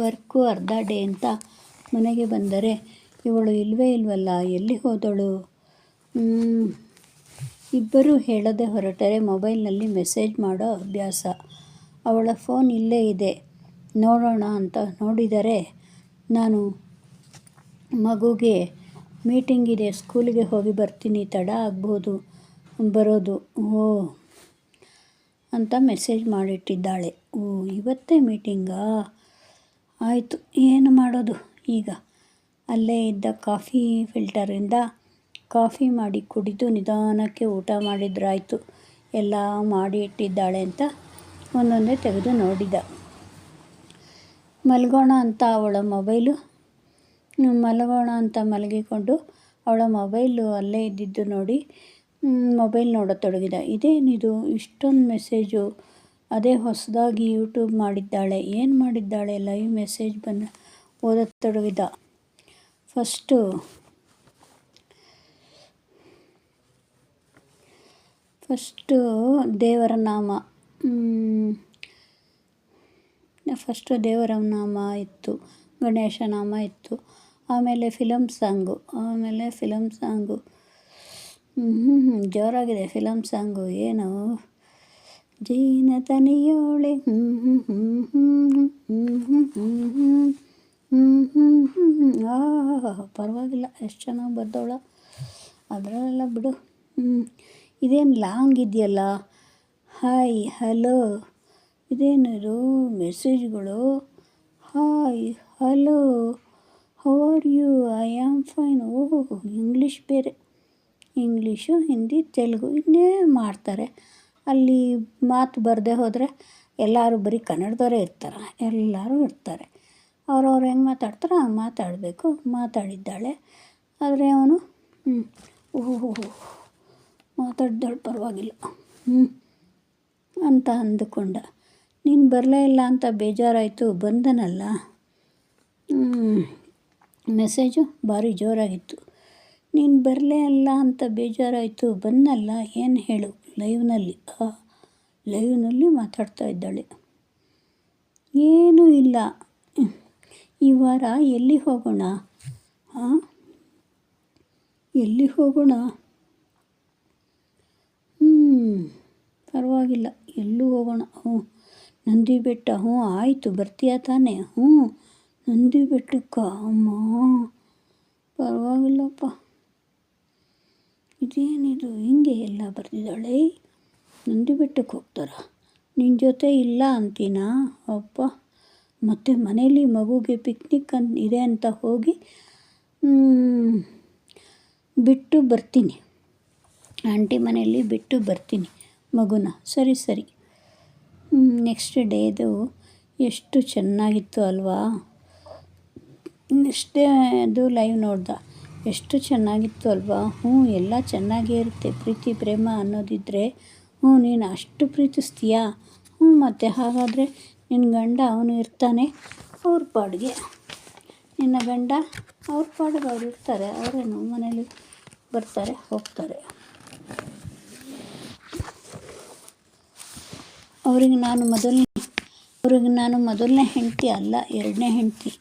Work ಅರ್ಧ day ಅಂತ ಮನೆಗೆ ಬಂದರೆ, ಇವಳು ಇಲ್ಲವೇ ಇಲ್ವಲ್ಲ, ಎಲ್ಲಿ ಹೋದಳು? ಇಬ್ಬರೂ ಹೇಳದೆ ಹೊರಟರೆ ಮೊಬೈಲ್ನಲ್ಲಿ ಮೆಸೇಜ್ ಮಾಡೋ ಅಭ್ಯಾಸ. ಅವಳ ಫೋನ್ ಇಲ್ಲೇ ಇದೆ, ನೋಡೋಣ ಅಂತ ನೋಡಿದರೆ ನಾನು ಮಗುಗೆ ಮೀಟಿಂಗ್ ಇದೆ, ಸ್ಕೂಲಿಗೆ ಹೋಗಿ ಬರ್ತೀನಿ, ತಡ ಆಗ್ಬೋದು, ಬರೋದು, ಓ ಅಂತ ಮೆಸೇಜ್ ಮಾಡಿಟ್ಟಿದ್ದಾಳೆ. ಓ, ಇವತ್ತೇ ಮೀಟಿಂಗಾ? ಆಯಿತು, ಏನು ಮಾಡೋದು? ಈಗ ಅಲ್ಲೇ ಇದ್ದ ಕಾಫಿ ಫಿಲ್ಟರಿಂದ ಕಾಫಿ ಮಾಡಿ ಕುಡಿದು ನಿಧಾನಕ್ಕೆ ಊಟ ಮಾಡಿದ್ರಾಯಿತು. ಎಲ್ಲ ಮಾಡಿ ಇಟ್ಟಿದ್ದಾಳೆ ಅಂತ ಒಂದೊಂದೇ ತೆಗೆದು ನೋಡಿದ. ಮಲಗೋಣ ಅಂತ ಅವಳ ಮೊಬೈಲು. ಮಲಗೋಣ ಅಂತ ಮಲಗಿಕೊಂಡು ಅವಳ ಮೊಬೈಲು ಅಲ್ಲೇ ಇದ್ದಿದ್ದು ನೋಡಿ ಮೊಬೈಲ್ ನೋಡತೊಡಗಿದ. ಇದೇನಿದು? ಇಷ್ಟೊಂದು ಮೆಸೇಜು. ಅದೇ ಹೊಸದಾಗಿ ಯೂಟ್ಯೂಬ್ ಮಾಡಿದ್ದಾಳೆ. ಏನು ಮಾಡಿದ್ದಾಳೆ? ಲೈವ್ ಮೆಸೇಜ್ ಬಂದು ಓದತೊಡಗಿದ ಫಸ್ಟು ಫಸ್ಟು ದೇವರ ನಾಮ. ಫಸ್ಟು ದೇವರ ನಾಮ ಇತ್ತು. ಗಣೇಶ ನಾಮ ಇತ್ತು. ಆಮೇಲೆ ಫಿಲಮ್ ಸಾಂಗು ಆಮೇಲೆ ಫಿಲಮ್ ಸಾಂಗು ಜೋರಾಗಿದೆ. ಫಿಲಮ್ ಸಾಂಗು ಏನು? ಜೀನ ತನಿಯೋಳೆ ಆ ಪರವಾಗಿಲ್ಲ ಎಷ್ಟು ಚೆನ್ನಾಗಿ ಬರ್ದವಳ ಅದರಲ್ಲೆಲ್ಲ ಬಿಡು ಇದೇನು ಲಾಂಗ್ ಇದೆಯಲ್ಲ ಹಾಯ್ ಹಲೋ ಇದೇನಿದು ಮೆಸೇಜ್ಗಳು hi hello how are you I am fine oh English ಬೇರೆ ಇಂಗ್ಲೀಷು ಹಿಂದಿ ತೆಲುಗು ಇನ್ನೇ ಮಾಡ್ತಾರೆ ಅಲ್ಲಿ ಮಾತು ಬರದೇ ಹೋದರೆ ಎಲ್ಲರೂ ಬರೀ ಕನ್ನಡದವರೇ ಇರ್ತಾರೆ, ಎಲ್ಲರೂ ಇರ್ತಾರೆ. ಅವ್ರವ್ರು ಹೆಂಗೆ ಮಾತಾಡ್ತಾರೋ ಹಂಗೆ ಮಾತಾಡಬೇಕು, ಮಾತಾಡಿದ್ದಾಳೆ. ಆದರೆ ಅವನು ಹ್ಞೂ ಓಹೋ ಮಾತಾಡ್ದಾಳು ಪರವಾಗಿಲ್ಲ. ಹ್ಞೂ ಅಂತ ಅಂದುಕೊಂಡ. ನೀನು ಬರಲೇ ಇಲ್ಲ ಅಂತ ಬೇಜಾರಾಯಿತು, ಬಂದನಲ್ಲ. ಮೆಸೇಜು ಭಾರಿ ಜೋರಾಗಿತ್ತು. ನೀನು ಬರಲೇ ಅಲ್ಲ ಅಂತ ಬೇಜಾರಾಯಿತು. ಬಂದಲ್ಲ, ಏನು ಹೇಳು? ಲೈವ್ನಲ್ಲಿ ಲೈವ್ನಲ್ಲಿ ಮಾತಾಡ್ತಾ ಇದ್ದಾಳೆ. ಏನೂ ಇಲ್ಲ. ಈ ವಾರ ಎಲ್ಲಿ ಹೋಗೋಣ? ಹಾಂ ಎಲ್ಲಿ ಹೋಗೋಣ? ಹ್ಞೂ ಪರವಾಗಿಲ್ಲ. ಎಲ್ಲೂ ಹೋಗೋಣ. ಹ್ಞೂ, ನಂದಿ ಬೆಟ್ಟ. ಹ್ಞೂ, ಆಯಿತು, ಬರ್ತೀಯಾ ತಾನೇ? ಹ್ಞೂ, ನಂದಿ ಬೆಟ್ಟಕ್ಕ? ಅಮ್ಮ, ಪರವಾಗಿಲ್ಲಪ್ಪ. ಇದೇನಿದು? ಹಿಂಗೆ ಎಲ್ಲ ಬರ್ತಿದ್ದಾಳೆ ನಂದಿ ಬೆಟ್ಟಕ್ಕೆ ಹೋಗ್ತಾರ? ನಿನ್ನ ಜೊತೆ ಇಲ್ಲ ಅಂತೀನಾ? ಅಪ್ಪ, ಮತ್ತು ಮನೇಲಿ ಮಗುಗೆ ಪಿಕ್ನಿಕ್ ಅಂತ ಇದೆ ಅಂತ ಹೋಗಿ ಬಿಟ್ಟು ಬರ್ತೀನಿ. ಆಂಟಿ ಮನೆಯಲ್ಲಿ ಬಿಟ್ಟು ಬರ್ತೀನಿ ಮಗುನ. ಸರಿ ಸರಿ. ನೆಕ್ಸ್ಟ್ ಡೇದು ಎಷ್ಟು ಚೆನ್ನಾಗಿತ್ತು ಅಲ್ವಾ? ನೆಕ್ಸ್ಟ್ ಡೇ ಅದು ಲೈವ್ ನೋಡ್ದೆ. ಎಷ್ಟು ಚೆನ್ನಾಗಿತ್ತು ಅಲ್ವಾ? ಹ್ಞೂ, ಎಲ್ಲ ಚೆನ್ನಾಗೇ ಇರುತ್ತೆ. ಪ್ರೀತಿ, ಪ್ರೇಮ ಅನ್ನೋದಿದ್ದರೆ ಹ್ಞೂ, ನೀನು ಅಷ್ಟು ಪ್ರೀತಿಸ್ತೀಯಾ? ಹ್ಞೂ, ಮತ್ತು ಹಾಗಾದರೆ ನಿನ್ನ ಗಂಡ ಅವನು ಇರ್ತಾನೆ, ಅವ್ರ ಪಾಡಿಗೆ. ನಿನ್ನ ಗಂಡ ಅವ್ರ ಪಾಡಿಗೆ ಅವ್ರು ಇರ್ತಾರೆ ಅವರೇನು ಮನೇಲಿ ಬರ್ತಾರೆ, ಹೋಗ್ತಾರೆ. ಅವ್ರಿಗೆ ನಾನು ಮೊದಲನೇ, ಅವ್ರಿಗೆ ನಾನು ಮೊದಲನೇ ಹೆಂಡತಿ ಅಲ್ಲ, ಎರಡನೇ ಹೆಂಡತಿ.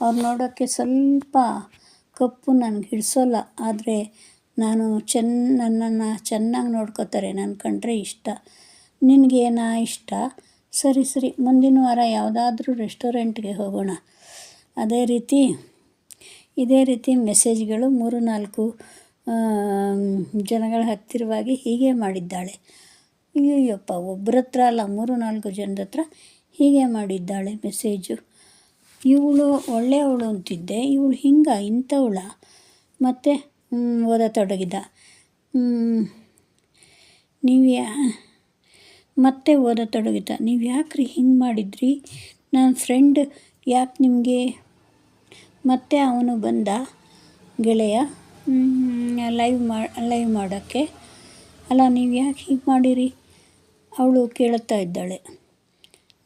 ಅವ್ರು ನೋಡೋಕ್ಕೆ ಸ್ವಲ್ಪ ಕಪ್ಪು ನನಗೆ ಹಿಡಿಸೋಲ್ಲ, ಆದರೆ ನಾನು ಚೆನ್ನ ನನ್ನನ್ನು ಚೆನ್ನಾಗಿ ನೋಡ್ಕೋತಾರೆ ನನ್ನ ಕಂಡ್ರೆ ಇಷ್ಟ. ನಿನಗೇನಾ ಇಷ್ಟ? ಸರಿ ಸರಿ, ಮುಂದಿನ ವಾರ ಯಾವುದಾದ್ರೂ ರೆಸ್ಟೋರೆಂಟ್ಗೆ ಹೋಗೋಣ. ಅದೇ ರೀತಿ, ಇದೇ ರೀತಿ ಮೆಸೇಜ್ಗಳು ಮೂರು ನಾಲ್ಕು ಜನಗಳ ಹತ್ತಿರವಾಗಿ ಹೀಗೆ ಮಾಡಿದ್ದಾಳೆ. ಅಯ್ಯಯ್ಯಪ್ಪ ಒಬ್ಬರ ಹತ್ರ ಅಲ್ಲ, ಮೂರು ನಾಲ್ಕು ಜನದ ಹತ್ರ ಹೀಗೆ ಮಾಡಿದ್ದಾಳೆ ಮೆಸೇಜು. ಇವಳು ಒಳ್ಳೆಯವಳು ಅಂತಿದ್ದೆ. ಇವಳು ಹಿಂಗ, ಇಂಥವಳ. ಮತ್ತು ಓದತೊಡಗಿದ ನೀವು ಯಾ, ಮತ್ತೆ ಓದತೊಡಗಿದ ನೀವು ಯಾಕ್ರಿ ಹಿಂಗೆ ಮಾಡಿದ್ರಿ? ನನ್ನ ಫ್ರೆಂಡ್ ಯಾಕೆ ನಿಮಗೆ? ಮತ್ತೆ ಅವನು ಬಂದ, ಗೆಳೆಯ? ಲೈವ್ ಮಾ, ಲೈವ್ ಮಾಡೋಕ್ಕೆ. ಅಲ್ಲ, ನೀವು ಯಾಕೆ ಹೀಗೆ ಮಾಡಿರಿ? ಅವಳು ಕೇಳುತ್ತಾ ಇದ್ದಾಳೆ.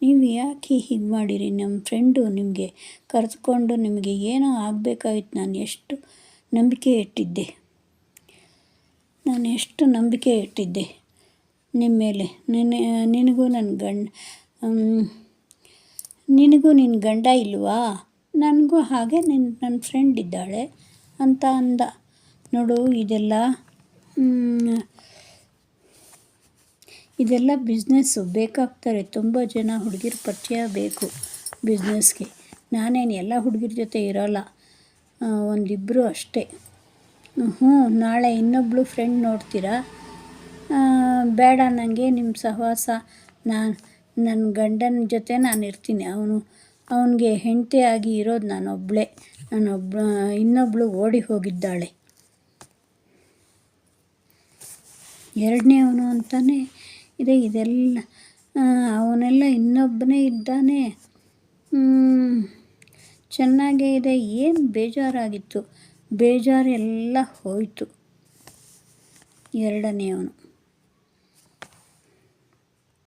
ನೀವು ಯಾಕೆ ಹೀಗೆ ಮಾಡಿರಿ? ನಮ್ಮ ಫ್ರೆಂಡು ನಿಮಗೆ ಕರೆದುಕೊಂಡು ನಿಮಗೆ ಏನೋ ಆಗಬೇಕಾಗಿತ್ತು ನಾನು ಎಷ್ಟು ನಂಬಿಕೆ ಇಟ್ಟಿದ್ದೆ. ನಾನು ಎಷ್ಟು ನಂಬಿಕೆ ಇಟ್ಟಿದ್ದೆ. ನಿಮ್ಮ ಮೇಲೆ. ನಿನ್ನ ನಿನಗೂ ನನ್ನ ಗಂಡ ನಿನಗೂ ನಿನ್ನ ಗಂಡ ಇಲ್ವಾ? ನನಗೂ ಹಾಗೆ ನಿನ್ನ ನನ್ನ ಫ್ರೆಂಡ್ ಇದ್ದಾಳೆ ಅಂತ ಅಂದ. ನೋಡು, ಇದೆಲ್ಲ ಇದೆಲ್ಲ ಬಿಸ್ನೆಸ್ಸು. ಬೇಕಾಗ್ತಾರೆ. ತುಂಬ ಜನ ಹುಡುಗಿರ ಪರಿಚಯ ಬೇಕು ಬಿಸ್ನೆಸ್ಗೆ. ನಾನೇನು ಎಲ್ಲ ಹುಡುಗಿರ ಜೊತೆ ಇರೋಲ್ಲ. ಒಂದಿಬ್ಬರು ಅಷ್ಟೇ. ಹ್ಞೂ, ನಾಳೆ ಇನ್ನೊಬ್ಬಳು ಫ್ರೆಂಡ್ ನೋಡ್ತೀರಾ? ಬೇಡ ನನಗೆ ನಿಮ್ಮ ಸಹವಾಸ. ನಾನು ನನ್ನ ಗಂಡನ ಜೊತೆ ನಾನು ಇರ್ತೀನಿ. ಅವನು, ಅವನಿಗೆ ಹೆಂಡತಿಯಾಗಿ ಇರೋದು ನಾನೊಬ್ಬಳೇ ನಾನೊಬ್ಬ ಇನ್ನೊಬ್ಬಳು ಓಡಿ ಹೋಗಿದ್ದಾಳೆ. ಎರಡನೇ ಅವನು ಅಂತಾನೆ ಇದೆ ಇದೆಲ್ಲ ಅವನೆಲ್ಲ ಇನ್ನೊಬ್ಬನೇ ಇದ್ದಾನೆ. ಚೆನ್ನಾಗೇ ಇದೆ. ಏನು ಬೇಜಾರಾಗಿತ್ತು. ಬೇಜಾರೆಲ್ಲ ಹೋಯಿತು. ಎರಡನೇ ಅವನು